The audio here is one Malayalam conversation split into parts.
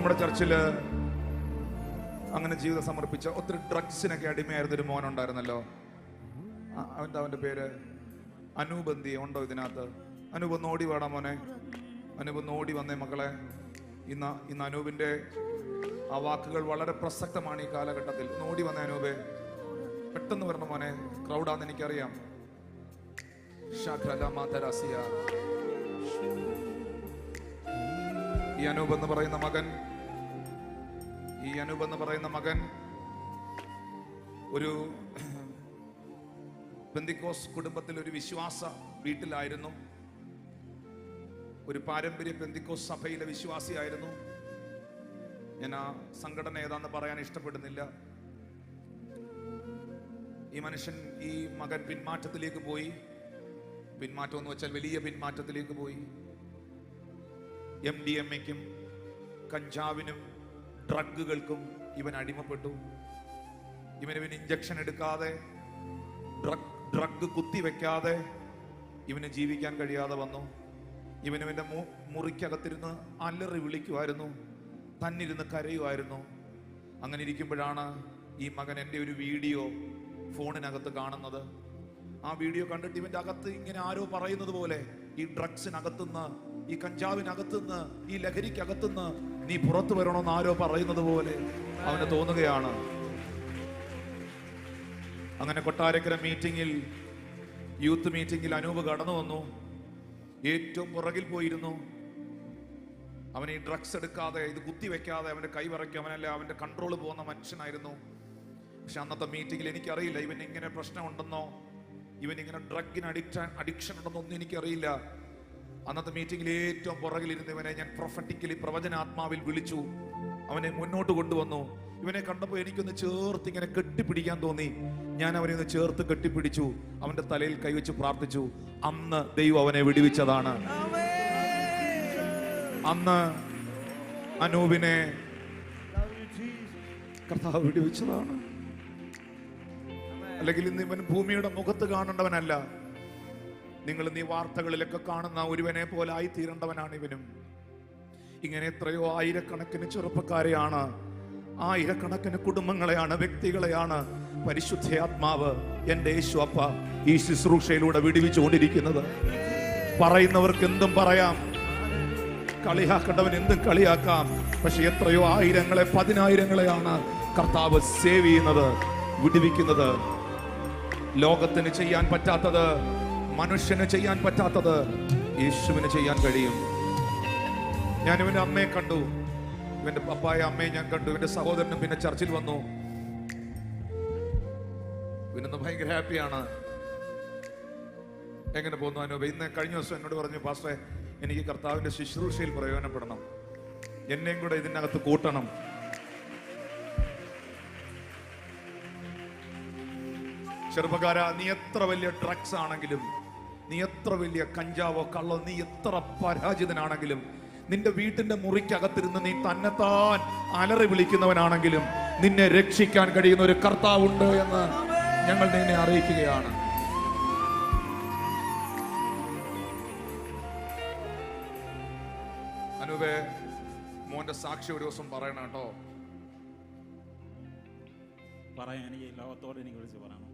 നമ്മുടെ ചർച്ചിൽ അങ്ങനെ ജീവിതം സമർപ്പിച്ച ഒത്തിരി ഡ്രഗ്സിനൊക്കെ അടിമയായിരുന്ന ഒരു മോനുണ്ടായിരുന്നല്ലോ. അവന്റെ അവന്റെ പേര് അനൂപന്തി ഉണ്ടോ ഇതിനകത്ത്? അനൂപ് ഒന്ന് ഓടി വേണം മോനെ. അനൂപ് ഒന്ന് ഓടി വന്നേ മക്കളെ. ഇന്ന് ഇന്ന് അനൂപിന്റെ ആ വാക്കുകൾ വളരെ പ്രസക്തമാണ് ഈ കാലഘട്ടത്തിൽ. ഒന്ന് ഓടി വന്നേ അനൂപേ. പെട്ടെന്ന് വരണം മോനെ. ക്രൗഡാന്ന് എനിക്കറിയാം. ഈ അനൂപ് എന്ന് പറയുന്ന മകൻ ഈ അനൂപ് എന്ന് പറയുന്ന മകൻ ഒരു പെന്തിക്കോസ് കുടുംബത്തിൽ ഒരു വിശ്വാസ വീട്ടിലായിരുന്നു. ഒരു പാരമ്പര്യ പെന്തിക്കോസ് സഭയിലെ വിശ്വാസിയായിരുന്നു. ഞാൻ ആ സംഘടന ഏതാന്ന് പറയാൻ ഇഷ്ടപ്പെടുന്നില്ല. ഈ മനുഷ്യൻ ഈ മകൻ പിന്മാറ്റത്തിലേക്ക് പോയി. പിന്മാറ്റം എന്ന് വെച്ചാൽ വലിയ പിന്മാറ്റത്തിലേക്ക് പോയി. എം ഡി എം എക്കും കഞ്ചാവിനും ഡ്രഗുകൾക്കും ഇവൻ അടിമപ്പെട്ടു. ഇവൻ ഇഞ്ചക്ഷൻ എടുക്കാതെ ഡ്രഗ് ഡ്രഗ് കുത്തിവെക്കാതെ ഇവന് ജീവിക്കാൻ കഴിയാതെ വന്നു. ഇവനിവന്റെ മു മുറിക്കകത്തിരുന്ന് അലറി വിളിക്കുമായിരുന്നു തന്നിരുന്ന് കരയുമായിരുന്നു അങ്ങനെ ഇരിക്കുമ്പോഴാണ് ഈ മകൻ എന്റെ ഒരു വീഡിയോ ഫോണിനകത്ത് കാണുന്നത്. ആ വീഡിയോ കണ്ടിട്ട് ഇവന്റെ അകത്ത് ഇങ്ങനെ ആരോ പറയുന്നത് പോലെ ഈ ഡ്രഗ്സിനകത്തുനിന്ന് ഈ കഞ്ചാവിനകത്തുനിന്ന് ഈ ലഹരിക്കകത്തുനിന്ന് നീ പുറത്തു വരണമെന്ന് ആരോ പറയുന്നത് പോലെ അവന് തോന്നുകയാണ്. അങ്ങനെ കൊട്ടാരക്കര മീറ്റിംഗിൽ യൂത്ത് മീറ്റിംഗിൽ അനൂപ് കടന്നു വന്നു. ഏറ്റവും പുറകിൽ പോയിരുന്നു. അവൻ ഈ ഡ്രഗ്സ് എടുക്കാതെ ഇത് കുത്തിവെക്കാതെ അവന്റെ കൈ വിറയ്ക്കും അവനല്ല അവന്റെ കൺട്രോൾ പോകുന്ന മനുഷ്യനായിരുന്നു. പക്ഷെ അന്നത്തെ മീറ്റിംഗിൽ എനിക്കറിയില്ല ഇവൻ ഇങ്ങനെ പ്രശ്നമുണ്ടെന്നോ ഇവൻ ഇങ്ങനെ ഡ്രഗിന് അഡിക്ഷൻ അഡിക്ഷൻ ഉണ്ടെന്നോ ഒന്നും എനിക്കറിയില്ല. അന്നത്തെ മീറ്റിംഗിൽ ഏറ്റവും പുറകിലിരുന്നവനെ ഞാൻ പ്രൊഫറ്റിക്കലി പ്രവചനാത്മാവിൽ വിളിച്ചു. അവനെ മുന്നോട്ട് കൊണ്ടുവന്നു. ഇവനെ കണ്ടപ്പോൾ എനിക്കൊന്ന് ചേർത്ത് ഇങ്ങനെ കെട്ടിപ്പിടിക്കാൻ തോന്നി. ഞാൻ അവനെ ഒന്ന് ചേർത്ത് കെട്ടിപ്പിടിച്ചു. അവന്റെ തലയിൽ കൈവച്ച് പ്രാർത്ഥിച്ചു. അന്ന് ദൈവം അവനെ വിടുവിച്ചതാണ്. അന്ന് അനൂപിനെ കർത്താവ് വിടുവിച്ചതാണ്. അല്ലെങ്കിൽ ഇന്ന് ഇവൻ ഭൂമിയുടെ മുഖത്ത് കാണേണ്ടവനല്ല. നിങ്ങൾ നീ വാർത്തകളിലൊക്കെ കാണുന്ന ഒരുവനെ പോലെ ആയി തീരേണ്ടവനാണ് ഇവനും. ഇങ്ങനെ എത്രയോ ആയിരക്കണക്കിന് ചെറുപ്പക്കാരെയാണ് ആയിരക്കണക്കിന് കുടുംബങ്ങളെയാണ് വ്യക്തികളെയാണ് പരിശുദ്ധയാത്മാവ് എന്റെ യേശു അപ്പ ഈ ശുശ്രൂഷയിലൂടെ വിടുവിച്ചുകൊണ്ടിരിക്കുന്നത്. പറയുന്നവർക്ക് എന്തും പറയാം കളിയാക്കേണ്ടവൻ എന്തും കളിയാക്കാം പക്ഷെ എത്രയോ ആയിരങ്ങളെ പതിനായിരങ്ങളെയാണ് കർത്താവ് സേവ് ചെയ്യുന്നത് വിടുവിക്കുന്നത്. ലോകത്തിന് ചെയ്യാൻ പറ്റാത്തത് മനുഷ്യന് ചെയ്യാൻ പറ്റാത്തത് യേശുവിന് ചെയ്യാൻ കഴിയും. ഞാൻ ഇവന്റെ അമ്മയെ കണ്ടു. ഇവന്റെ പപ്പായ അമ്മയെ ഞാൻ കണ്ടു. ഇവന്റെ സഹോദരനും പിന്നെ ചർച്ചിൽ വന്നു. ഇവനൊന്ന് ഭയങ്കര ഹാപ്പിയാണ്. എങ്ങനെ പോകുന്നു അനൂപ്? ഇന്ന് കഴിഞ്ഞ ദിവസം എന്നോട് പറഞ്ഞു പാസ്റ്റേ എനിക്ക് കർത്താവിന്റെ ശുശ്രൂഷയിൽ പ്രയോജനപ്പെടണം. എന്നെയും കൂടെ ഇതിനകത്ത് കൂട്ടണം. ചെറുപ്പക്കാര നീ എത്ര വലിയ ഡ്രഗ്സ് ആണെങ്കിലും നീ എത്ര വലിയ കഞ്ചാവോ കള്ളോ നീ എത്ര പരാജിതനാണെങ്കിലും നിന്റെ വീട്ടിന്റെ മുറിക്കകത്തിരുന്ന് നീ തന്നെത്താൻ അലറി വിളിക്കുന്നവനാണെങ്കിലും നിന്നെ രക്ഷിക്കാൻ കഴിയുന്ന ഒരു കർത്താവുണ്ട് എന്ന് ഞങ്ങൾ നിന്നെ അറിയിക്കുകയാണ്. അനുവേ മോന്റെ സാക്ഷി ഒരു ദിവസം പറയണം കേട്ടോ. പറയാൻ എനിക്ക് ലോകത്തോട് എനിക്ക് വിളിച്ച് പറയണം.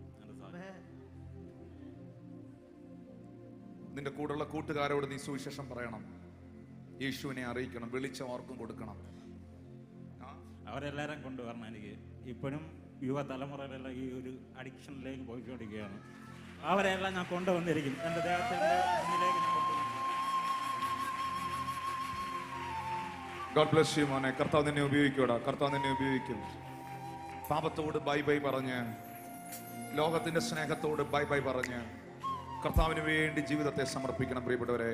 നിന്റെ കൂടെയുള്ള കൂട്ടുകാരോട് നീ സുവിശേഷം പറയണം. യേശുവിനെ അറിയിക്കണം വിളിച്ച ഓർക്കും കൊടുക്കണം. അവരെല്ലാരും അവരെല്ലാവരും കൊണ്ടുവരണം എനിക്ക്. ഇപ്പോഴും യുവതലമുറയിലെല്ലാം ഈ ഒരു അഡിക്ഷനിലേക്ക് പോയിക്കൊണ്ടിരിക്കുകയാണ്. അവരെല്ലാം ഞാൻ കൊണ്ടുവന്നിരിക്കും. എന്റെ ദേഹത്തിന്റെ മുന്നിലേക്ക് ഞാൻ ഗോഡ് ബ്ലസ് യു മോനെ. കർത്താവ് നിന്നെ ഉപയോഗിക്കൂടാ കർത്താവ് നിന്നെ ഉപയോഗിക്കും. പാപത്തോട് ബൈ ബൈ പറഞ്ഞ് ലോകത്തിന്റെ സ്നേഹത്തോട് ബൈ ബൈ പറഞ്ഞ് കർത്താവിന് വേണ്ടി ജീവിതത്തെ സമർപ്പിക്കണം പ്രിയപ്പെട്ടവരെ.